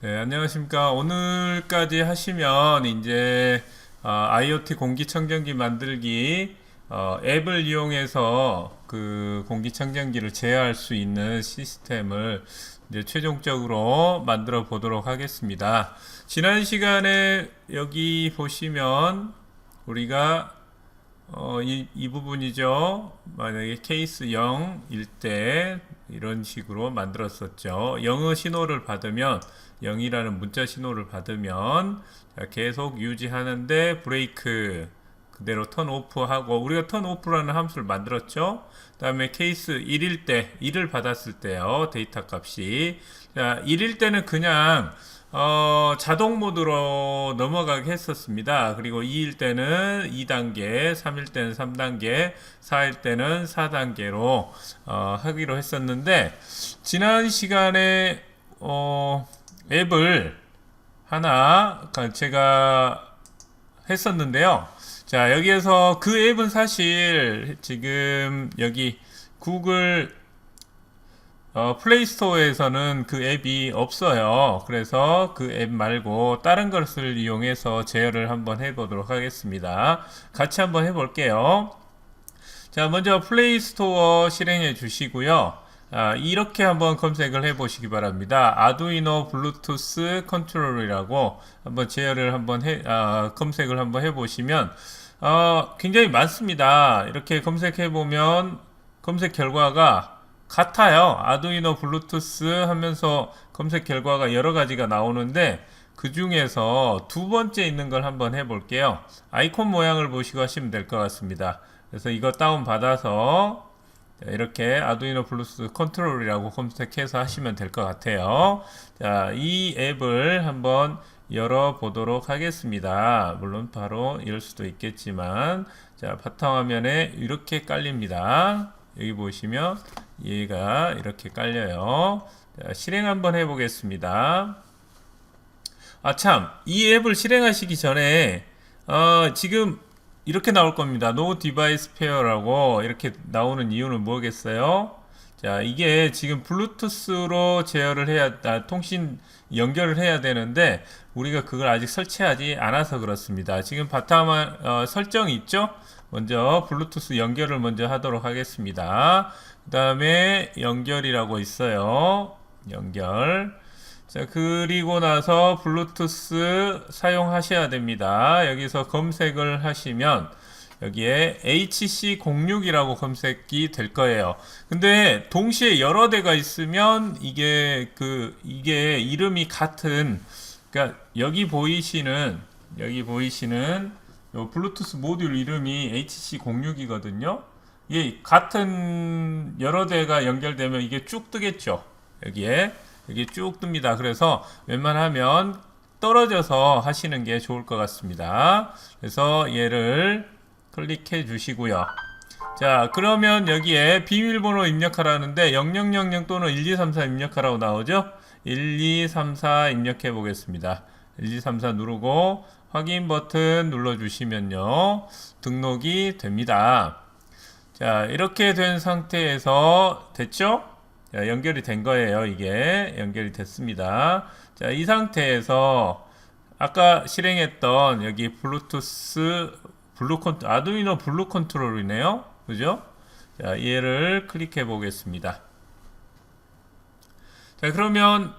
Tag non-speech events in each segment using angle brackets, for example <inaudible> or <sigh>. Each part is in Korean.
네, 안녕하십니까. 오늘까지 하시면 이제 어, IoT 공기청정기 만들기 어, 앱을 이용해서 그 공기청정기를 제어할 수 있는 시스템을 이제 최종적으로 만들어 보도록 하겠습니다. 지난 시간에 여기 보시면 우리가 어, 이, 이 부분이죠. 만약에 케이스 0일 때 이런 식으로 만들었었죠. 영어 신호를 받으면 0이라는 문자 신호를 받으면 자, 계속 유지하는데 브레이크 그대로 턴 오프 하고 우리가 턴 오프라는 함수를 만들었죠. 그다음에 케이스 1일 때 1을 받았을 때요. 데이터 값이 자, 1일 때는 그냥 어, 자동 모드로 넘어가게 했었습니다. 그리고 2일 때는 2단계, 3일 때는 3단계, 4일 때는 4단계로 어, 하기로 했었는데 지난 시간에 어, 앱을 하나 제가 했었는데요. 자, 여기에서 그 앱은 사실 지금 여기 구글 어, 플레이스토어에서는 그 앱이 없어요. 그래서 그 앱 말고 다른 것을 이용해서 제어를 한번 해보도록 하겠습니다. 같이 한번 해볼게요. 자, 먼저 플레이스토어 실행해 주시고요. 아, 이렇게 한번 검색을 해 보시기 바랍니다. 아두이노 블루투스 컨트롤이라고 한번 제어를 한번 해, 아, 검색을 한번 해 보시면, 어, 굉장히 많습니다. 이렇게 검색해 보면 검색 결과가 같아요. 아두이노 블루투스 하면서 검색 결과가 여러 가지가 나오는데 그 중에서 두 번째 있는 걸 한번 해볼게요. 아이콘 모양을 보시고 하시면 될 것 같습니다. 그래서 이거 다운 받아서 이렇게 아두이노 블루투스 컨트롤이라고 검색해서 하시면 될 것 같아요. 자, 이 앱을 한번 열어보도록 하겠습니다. 물론 바로 이럴 수도 있겠지만, 자, 바탕화면에 이렇게 깔립니다. 여기 보시면 얘가 이렇게 깔려요. 자, 실행 한번 해보겠습니다. 아, 참, 이 앱을 실행하시기 전에, 어, 지금 이렇게 나올 겁니다. No device pair라고 이렇게 나오는 이유는 뭐겠어요? 자, 이게 지금 블루투스로 제어를 해야, 아, 통신 연결을 해야 되는데, 우리가 그걸 아직 설치하지 않아서 그렇습니다. 지금 바탕화, 어, 설정이 있죠? 먼저 블루투스 연결을 먼저 하도록 하겠습니다. 그 다음에 연결이라고 있어요. 연결. 자, 그리고 나서 블루투스 사용하셔야 됩니다. 여기서 검색을 하시면 여기에 HC06이라고 검색이 될 거예요. 근데 동시에 여러 대가 있으면 이게 그 이게 이름이 같은 그러니까 여기 보이시는 여기 보이시는 요 블루투스 모듈 이름이 HC06이거든요. 이게 같은 여러 대가 연결되면 이게 쭉 뜨겠죠. 여기에 여기 쭉 뜹니다. 그래서 웬만하면 떨어져서 하시는 게 좋을 것 같습니다. 그래서 얘를 클릭해 주시고요. 자, 그러면 여기에 비밀번호 입력하라는데 0000 또는 1234 입력하라고 나오죠? 1234 입력해 보겠습니다. 1234 누르고 확인 버튼 눌러 주시면요. 등록이 됩니다. 자, 이렇게 된 상태에서 됐죠? 자, 연결이 된 거예요. 이게 연결이 됐습니다. 자, 이 상태에서 아까 실행했던 여기 블루투스 블루 컨 아두이노 블루 컨트롤이네요. 그죠? 자, 얘를 클릭해 보겠습니다. 자, 그러면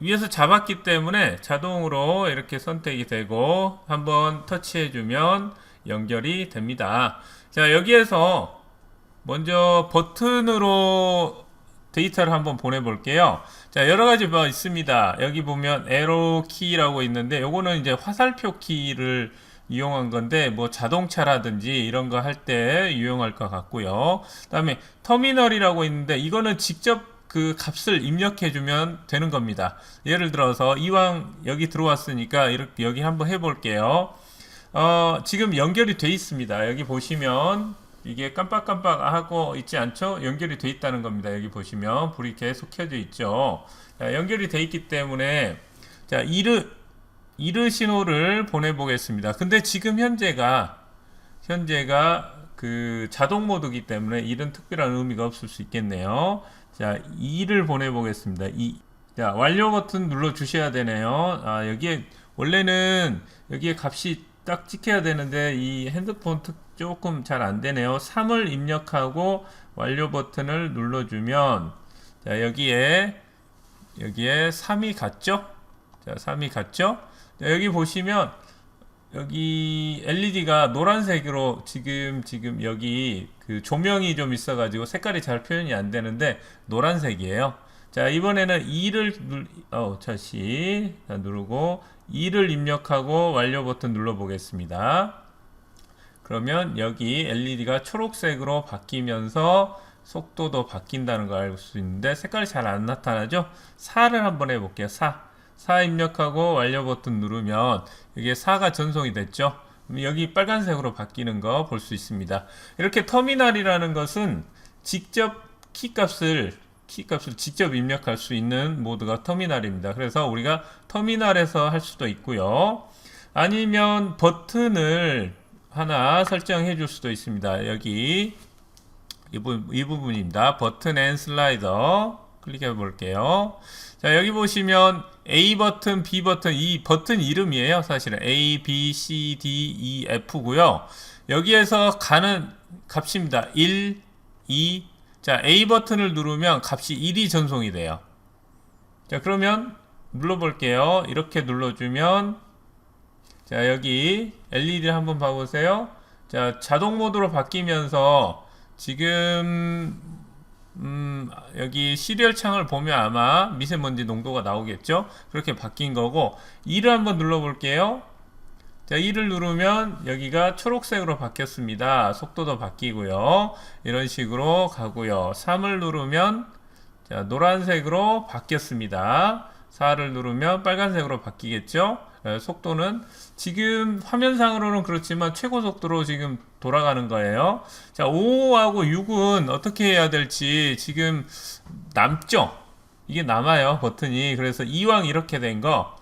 위에서 잡았기 때문에 자동으로 이렇게 선택이 되고 한번 터치해 주면 연결이 됩니다. 자, 여기에서 먼저 버튼으로 데이터를 한번 보내 볼게요. 자, 여러 가지 뭐 있습니다. 여기 보면 에로 키라고 있는데 요거는 이제 화살표 키를 이용한 건데 뭐 자동차라든지 이런 거 할 때 유용할 것 같고요. 그 다음에 터미널이라고 있는데 이거는 직접 그 값을 입력해 주면 되는 겁니다. 예를 들어서 이왕 여기 들어왔으니까 이렇게 여기 한번 해 볼게요. 어, 지금 연결이 돼 있습니다. 여기 보시면 이게 깜빡깜빡 하고 있지 않죠? 연결이 돼 있다는 겁니다. 여기 보시면 불이 계속 켜져 있죠. 자, 연결이 돼 있기 때문에 자, 이르 이르 신호를 보내 보겠습니다. 근데 지금 현재가 현재가 그 자동 모드이기 때문에 이런 특별한 의미가 없을 수 있겠네요. 자, 2를 보내 보겠습니다. 2. 자, 완료 버튼 눌러 주셔야 되네요. 아, 여기에 원래는 여기에 값이 딱 찍혀야 되는데 이 핸드폰 특 조금 잘 안 되네요. 3을 입력하고 완료 버튼을 눌러 주면 자, 여기에 여기에 3이 갔죠? 자, 3이 갔죠? 자, 여기 보시면 여기 LED가 노란색으로 지금 지금 여기 그 조명이 좀 있어 가지고 색깔이 잘 표현이 안 되는데 노란색이에요. 자 이번에는 2를 눌, 어, 다시 자, 누르고 2를 입력하고 완료 버튼 눌러 보겠습니다. 그러면 여기 LED가 초록색으로 바뀌면서 속도도 바뀐다는 걸 알 수 있는데 색깔이 잘 안 나타나죠? 4를 한번 해볼게요. 4. 4 입력하고 완료 버튼 누르면 이게 4가 전송이 됐죠? 여기 빨간색으로 바뀌는 거 볼 수 있습니다. 이렇게 터미널이라는 것은 직접 키값을 키값을 직접 입력할 수 있는 모드가 터미널입니다. 그래서 우리가 터미널에서 할 수도 있고요. 아니면 버튼을 하나 설정해 줄 수도 있습니다. 여기 이, 부, 이 부분입니다. 버튼 앤 슬라이더 클릭해 볼게요. 자, 여기 보시면 A 버튼, B 버튼, 이 버튼 이름이에요. 사실은 A, B, C, D, E, F고요. 여기에서 가는 값입니다. 1, 2. 자, A 버튼을 누르면 값이 1이 전송이 돼요. 자, 그러면 눌러 볼게요. 이렇게 눌러 주면 자, 여기 LED를 한번 봐 보세요. 자, 자동 모드로 바뀌면서 지금 음, 여기 시리얼 창을 보면 아마 미세먼지 농도가 나오겠죠? 그렇게 바뀐 거고 2를 한번 눌러 볼게요. 자, 2를 누르면 여기가 초록색으로 바뀌었습니다. 속도도 바뀌고요. 이런 식으로 가고요. 3을 누르면 자, 노란색으로 바뀌었습니다. 4를 누르면 빨간색으로 바뀌겠죠? 에, 속도는 지금 화면상으로는 그렇지만 최고 속도로 지금 돌아가는 거예요. 자, 5하고 6은 어떻게 해야 될지 지금 남죠? 이게 남아요, 버튼이. 그래서 이왕 이렇게 된 거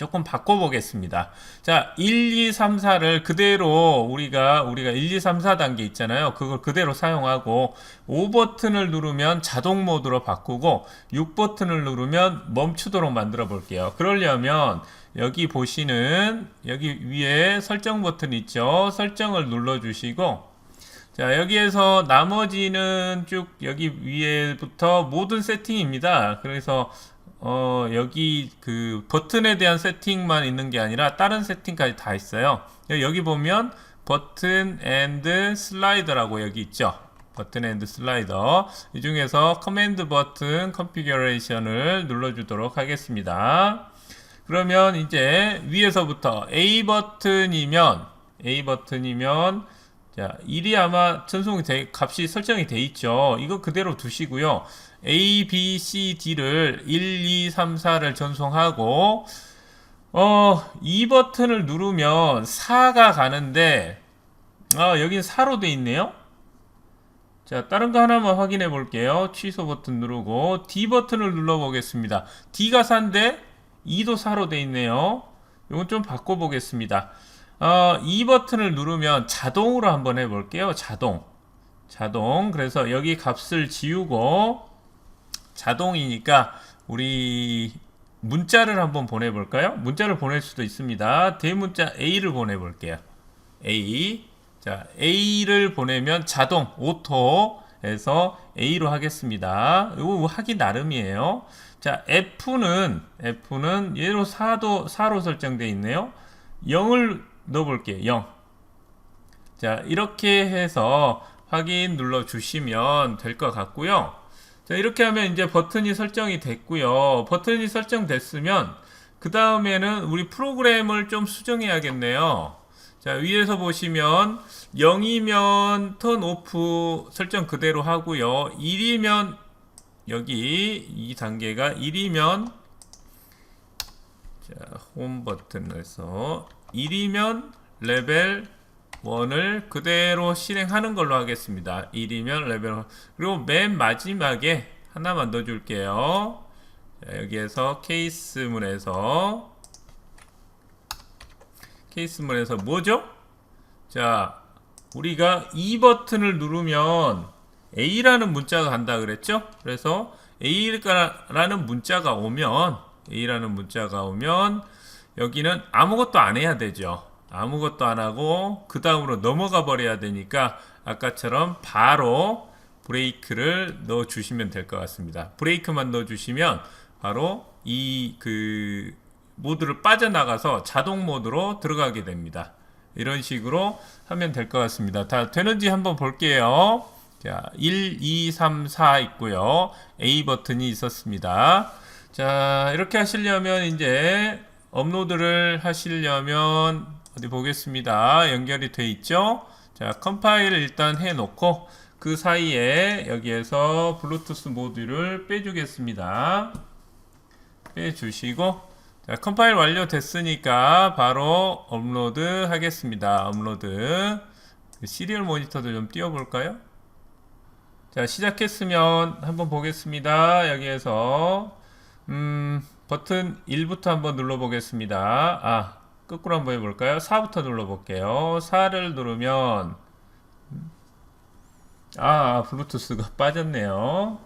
조금 바꿔보겠습니다. 자, 1, 2, 3, 4를 그대로 우리가, 우리가 1, 2, 3, 4 단계 있잖아요. 그걸 그대로 사용하고 5 버튼을 누르면 자동 모드로 바꾸고 6 버튼을 누르면 멈추도록 만들어 볼게요. 그러려면 여기 보시는 여기 위에 설정 버튼 있죠. 설정을 눌러 주시고 자 여기에서 나머지는 쭉 여기 위에부터 모든 세팅입니다. 그래서 어 여기 그 버튼에 대한 세팅만 있는 게 아니라 다른 세팅까지 다 있어요. 여기 보면 버튼 앤드 슬라이더라고 여기 있죠. 버튼 앤드 슬라이더 이 중에서 커맨드 버튼 컨피규레이션을 눌러주도록 하겠습니다. 그러면 이제 위에서부터 A 버튼이면 A 버튼이면 자 1이 아마 전송이 돼, 값이 설정이 돼 있죠. 이거 그대로 두시고요. A, B, C, D를 1, 2, 3, 4를 전송하고 어, 2 버튼을 누르면 4가 가는데 아, 여긴 4로 돼 있네요. 자, 다른 거 하나만 확인해 볼게요. 취소 버튼 누르고 D 버튼을 눌러 보겠습니다. D가 4인데 2도 4로 돼 있네요. 이건 좀 바꿔 보겠습니다. 어, 이 버튼을 누르면 자동으로 한번 해 볼게요. 자동. 자동. 그래서 여기 값을 지우고 자동이니까 우리 문자를 한번 보내 볼까요? 문자를 보낼 수도 있습니다. 대문자 A를 보내 볼게요. A. 자, A를 보내면 자동 오토에서 A로 하겠습니다. 이거 하기 나름이에요. 자, F는 F는 얘로 4도 4로 설정되어 있네요. 0을 넣어 볼게요. 0. 자, 이렇게 해서 확인 눌러 주시면 될 것 같고요. 자, 이렇게 하면 이제 버튼이 설정이 됐고요. 버튼이 설정됐으면 그 다음에는 우리 프로그램을 좀 수정해야겠네요. 자, 위에서 보시면 0이면 턴 오프 설정 그대로 하고요. 1이면 여기 이 단계가 1이면 자, 홈 버튼에서 1이면 레벨 1을 그대로 실행하는 걸로 하겠습니다. 1이면 레벨 1. 그리고 맨 마지막에 하나만 넣어 줄게요. 자, 여기에서 케이스문에서 케이스문에서 뭐죠? 자, 우리가 이 버튼을 누르면 A라는 문자가 간다 그랬죠? 그래서 A라는 문자가 오면 A라는 문자가 오면 여기는 아무것도 안 해야 되죠. 아무것도 안 하고 그 다음으로 넘어가 버려야 되니까 아까처럼 바로 브레이크를 넣어 주시면 될 것 같습니다. 브레이크만 넣어 주시면 바로 이 그 모드를 빠져나가서 자동 모드로 들어가게 됩니다. 이런 식으로 하면 될 것 같습니다. 다 되는지 한번 볼게요. 자, 1, 2, 3, 4 있고요. A 버튼이 있었습니다. 자, 이렇게 하시려면 이제 업로드를 하시려면 어디 보겠습니다. 연결이 돼 있죠? 자, 컴파일을 일단 해 놓고 그 사이에 여기에서 블루투스 모듈을 빼주겠습니다. 빼주시고 자, 컴파일 완료됐으니까 바로 업로드 하겠습니다. 업로드 시리얼 모니터도 좀 띄워볼까요? 자, 시작했으면 한번 보겠습니다. 여기에서 음, 버튼 1부터 한번 눌러보겠습니다. 아, 거꾸로 한번 해볼까요? 4부터 눌러볼게요. 4를 누르면 아, 블루투스가 <laughs> 빠졌네요.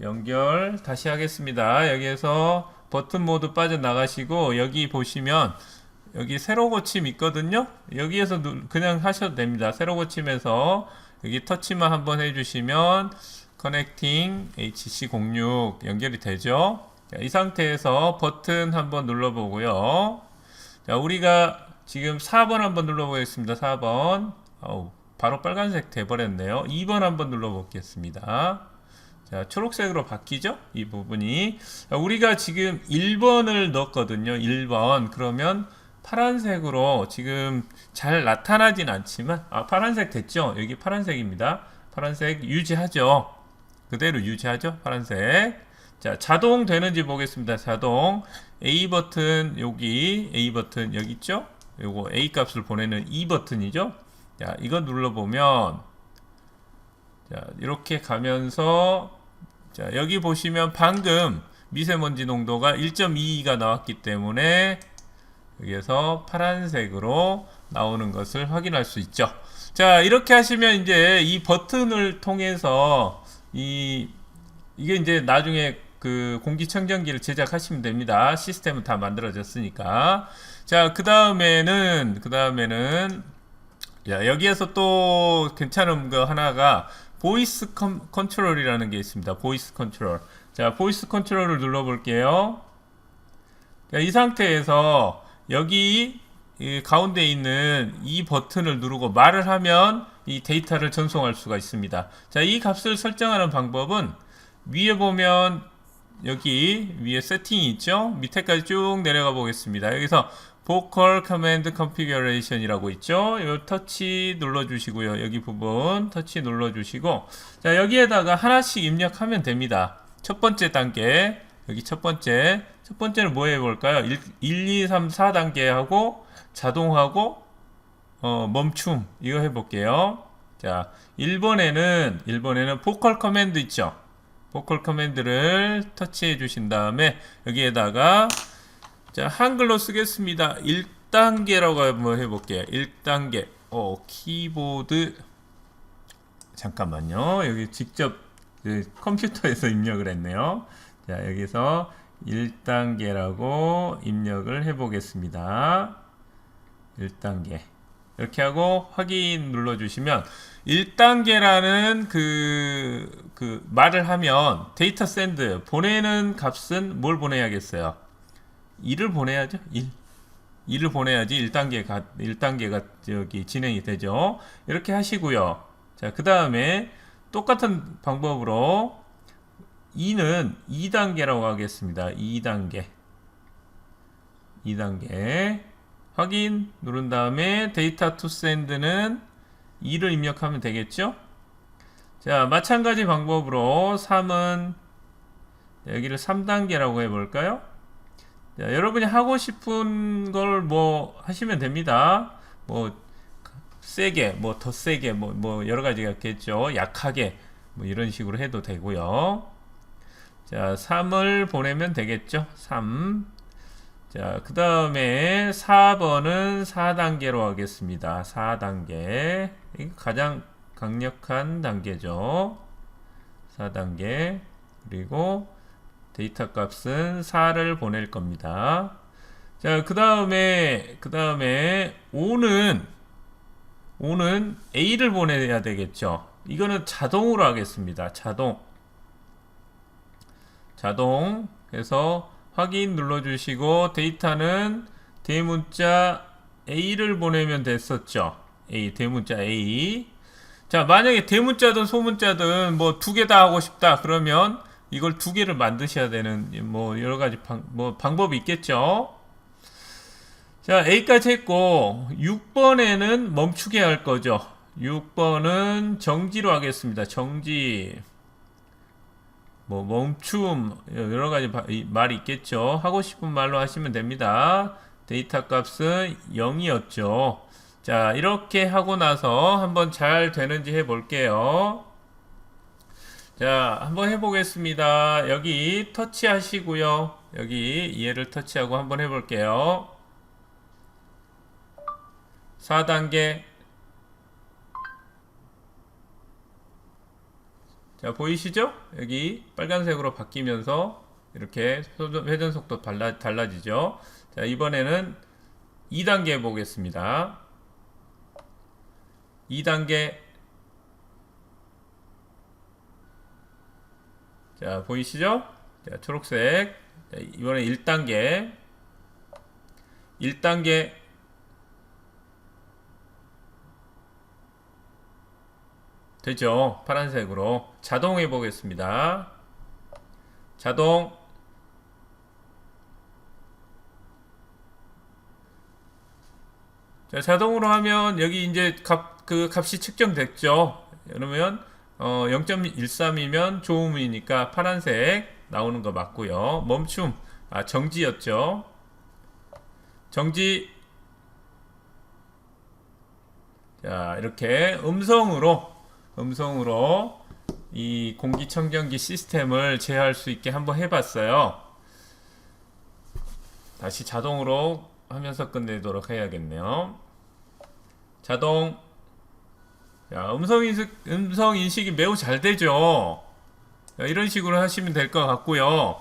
연결 다시 하겠습니다. 여기에서 버튼 모드 빠져나가시고 여기 보시면 여기 세로 고침 있거든요. 여기에서 누, 그냥 하셔도 됩니다. 세로 고침에서 여기 터치만 한번 해주시면 커넥팅 HC06 연결이 되죠. 자, 이 상태에서 버튼 한번 눌러보고요. 자, 우리가 지금 4번 한번 눌러보겠습니다. 4번. 어우, 바로 빨간색 돼버렸네요. 2번 한번 눌러보겠습니다. 자, 초록색으로 바뀌죠? 이 부분이. 자, 우리가 지금 1번을 넣었거든요. 1번. 그러면 파란색으로 지금 잘 나타나진 않지만, 아, 파란색 됐죠? 여기 파란색입니다. 파란색 유지하죠? 그대로 유지하죠? 파란색. 자, 자동 되는지 보겠습니다. 자동. A 버튼, 여기, A 버튼, 여기 있죠? 요거 A 값을 보내는 E 버튼이죠? 자, 이거 눌러보면, 자, 이렇게 가면서, 자, 여기 보시면 방금 미세먼지 농도가 1.22가 나왔기 때문에, 여기에서 파란색으로 나오는 것을 확인할 수 있죠. 자, 이렇게 하시면 이제 이 버튼을 통해서 이 이게 이제 나중에 그 공기청정기를 제작하시면 됩니다. 시스템은 다 만들어졌으니까. 자, 그 다음에는 그 다음에는 야, 여기에서 또 괜찮은 거 하나가 보이스 컨, 컨트롤이라는 게 있습니다. 보이스 컨트롤. 자, 보이스 컨트롤을 눌러 볼게요. 자, 이 상태에서 여기 이 가운데 있는 이 버튼을 누르고 말을 하면 이 데이터를 전송할 수가 있습니다. 자, 이 값을 설정하는 방법은 위에 보면 여기 위에 세팅이 있죠? 밑에까지 쭉 내려가 보겠습니다. 여기서 vocal command configuration이라고 있죠? 이 터치 눌러 주시고요. 여기 부분 터치 눌러 주시고 자 여기에다가 하나씩 입력하면 됩니다. 첫 번째 단계 여기 첫 번째 첫 번째는 뭐 해볼까요? 1, 1 2, 3, 4단계 하고 자동하고 어, 멈춤. 이거 해볼게요. 자 1번에는 1번에는 vocal command 있죠? 보컬 커맨드를 터치해 주신 다음에 여기에다가 자 한글로 쓰겠습니다. 1단계라고 한번 해 볼게요. 1단계. 어 키보드. 잠깐만요. 여기 직접 그 컴퓨터에서 <laughs> 입력을 했네요. 자 여기서 1단계라고 입력을 해 보겠습니다 1단계 이렇게 하고 확인 눌러주시면 1단계라는 그, 그 말을 하면 데이터 샌드 보내는 값은 뭘 보내야겠어요? 1을 보내야죠. 1. 1을 보내야지 1단계가 1단계가 저기 진행이 되죠. 이렇게 하시고요. 자, 그다음에 똑같은 방법으로 2는 2단계라고 하겠습니다. 2단계. 2단계. 확인 누른 다음에 데이터 투 샌드는 2를 입력하면 되겠죠? 자, 마찬가지 방법으로 3은 여기를 3단계라고 해볼까요? 자, 여러분이 하고 싶은 걸 뭐 하시면 됩니다. 뭐 세게, 뭐 더 세게, 뭐, 뭐 여러 가지가 있겠죠. 약하게, 뭐 이런 식으로 해도 되고요. 자, 3을 보내면 되겠죠. 3. 자, 그 다음에 4번은 4단계로 하겠습니다. 4단계. 가장 강력한 단계죠. 4단계 그리고 데이터 값은 4를 보낼 겁니다. 자, 그 다음에, 그 다음에 5는, 5는 A를 보내야 되겠죠. 이거는 자동으로 하겠습니다. 자동. 자동. 그래서 확인 눌러주시고 데이터는 대문자 A를 보내면 됐었죠. A, 대문자 A. 자, 만약에 대문자든 소문자든 뭐 두 개 다 하고 싶다. 그러면 이걸 두 개를 만드셔야 되는 뭐 여러 가지 방, 뭐 방법이 있겠죠. 자, A까지 했고 6번에는 멈추게 할 거죠. 6번은 정지로 하겠습니다. 정지. 뭐 멈춤 여러 가지 말이 있겠죠. 하고 싶은 말로 하시면 됩니다. 데이터 값은 0이었죠. 자, 이렇게 하고 나서 한번 잘 되는지 해 볼게요. 자, 한번 해 보겠습니다. 여기 터치 하시고요. 여기 얘를 터치하고 한번 해 볼게요. 4단계 자 보이시죠? 여기 빨간색으로 바뀌면서 이렇게 회전 속도 달라, 달라지죠. 자 이번에는 2단계 보겠습니다. 2단계 자 보이시죠? 자 초록색 자, 이번에 1단계 1단계 되죠. 파란색으로 자동 해 보겠습니다. 자동 자, 자동으로 하면 여기 이제 값, 그 값이 측정됐죠. 그러면 어, 0.13이면 좋음이니까 파란색 나오는 거 맞고요. 멈춤, 아, 정지였죠. 정지. 자, 이렇게 음성으로, 음성으로 이 공기청정기 시스템을 제어할 수 있게 한번 해봤어요. 다시 자동으로 하면서 끝내도록 해야겠네요. 자동. 자, 음성 인식, 음성 인식이 매우 잘 되죠. 자, 이런 식으로 하시면 될 것 같고요.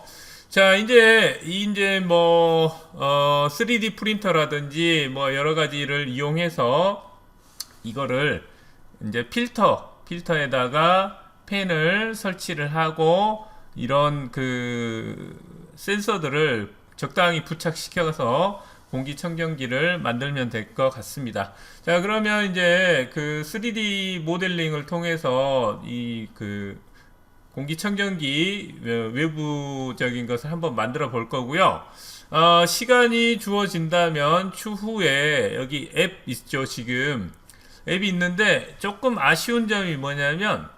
자, 이제, 이제 뭐, 어, 3D 프린터라든지 뭐 여러 가지를 이용해서 이거를 이제 필터, 필터에다가 펜을 설치를 하고 이런 그 센서들을 적당히 부착시켜서 공기청정기를 만들면 될 것 같습니다. 자, 그러면 이제 그 3D 모델링을 통해서 이 그 공기청정기 외부적인 것을 한번 만들어 볼 거고요. 어, 시간이 주어진다면 추후에 여기 앱 있죠, 지금. 앱이 있는데 조금 아쉬운 점이 뭐냐면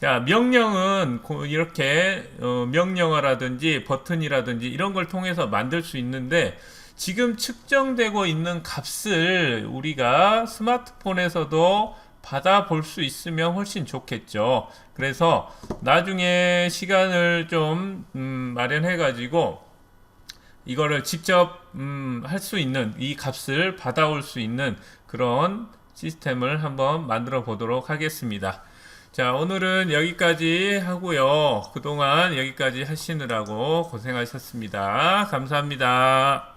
자, 명령은 고- 이렇게 어, 명령어라든지 버튼이라든지 이런 걸 통해서 만들 수 있는데 지금 측정되고 있는 값을 우리가 스마트폰에서도 받아볼 수 있으면 훨씬 좋겠죠. 그래서 나중에 시간을 좀 음, 마련해 가지고 이거를 직접 음, 할 수 있는 이 값을 받아올 수 있는 그런 시스템을 한번 만들어 보도록 하겠습니다. 자, 오늘은 여기까지 하고요. 그동안 여기까지 하시느라고 고생하셨습니다. 감사합니다.